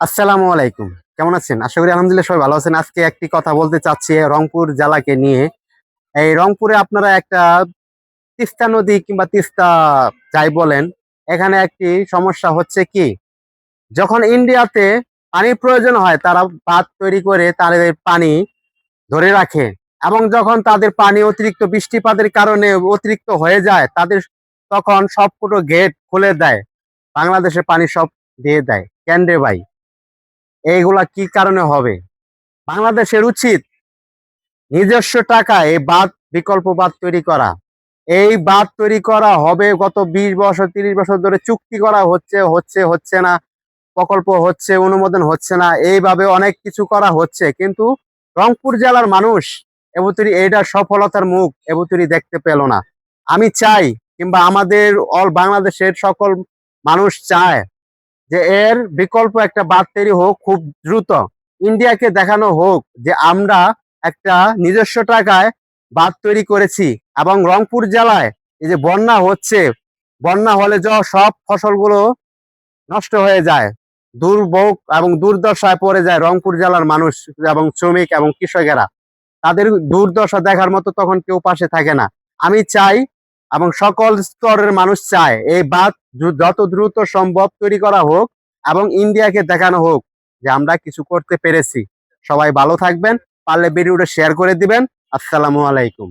আসসালামু আলাইকুম। কেমন আছেন? আশা করি আলহামদুলিল্লাহ সবাই ভালো আছেন। আজকে একটি কথা বলতে চাচ্ছি রংপুর জেলাকে নিয়ে। এই রংপুরে আপনারা একটা তিস্তা নদী কিংবা তিস্তা যাই বলেন, এখানে একটি সমস্যা হচ্ছে কি? যখন ইন্ডিয়াতে পানির প্রয়োজন হয়, তারা বাঁধ তৈরি করে তাদের পানি ধরে রাখে এবং যখন তাদের পানি অতিরিক্ত বৃষ্টিপাতের কারণে অতিরিক্ত হয়ে যায়, তাদের তখন সবকটো গেট খুলে দেয়। বাংলাদেশে পানি সব দিয়ে দেয়। কেন রে ভাই? এইগুলা কি কারণে হবে? বাংলাদেশের উচিত নিজস্ব টাকা এই বাঁধ বিকল্প বাদ তৈরি করা। এই বাদ তৈরি করা হবে গত বিশ বছর, তিরিশ বছর ধরে চুক্তি করা হচ্ছে হচ্ছে হচ্ছে না, প্রকল্প হচ্ছে, অনুমোদন হচ্ছে না, এইভাবে অনেক কিছু করা হচ্ছে। কিন্তু রংপুর জেলার মানুষ এবতরি এইটার সফলতার মুখ এবতরি দেখতে পেল না। আমি চাই কিংবা আমাদের অল বাংলাদেশের সকল মানুষ চায় যে এর বিকল্প একটা বাদ তৈরি হোক খুব দ্রুত। ইন্ডিয়াকে দেখানো হোক যে আমরা একটা নিজস্ব টাকায় বাদ তৈরি করেছি এবং রংপুর জেলায় এই যে বন্যা হচ্ছে, বন্যা হলে যা সব ফসলগুলো নষ্ট হয়ে যায়। দুর্ভোগ এবং দুর্দশায় পড়ে যায় রংপুর জেলার মানুষ এবং শ্রমিক এবং কৃষকেরা। তাদের দুর্দশা দেখার মতো তখন কেউ পাশে থাকে না। আমি চাই এবং সকল স্তরের মানুষ চায়। এই বাঁধ যত দ্রুত সম্ভব তৈরি করা হোক এবং ইন্ডিয়াকে দেখানো হোক যে আমরা কিছু করতে পেরেছি। সবাই ভালো থাকবেন, পারলে ভিডিওটা শেয়ার করে দিবেন। আসসালামু আলাইকুম।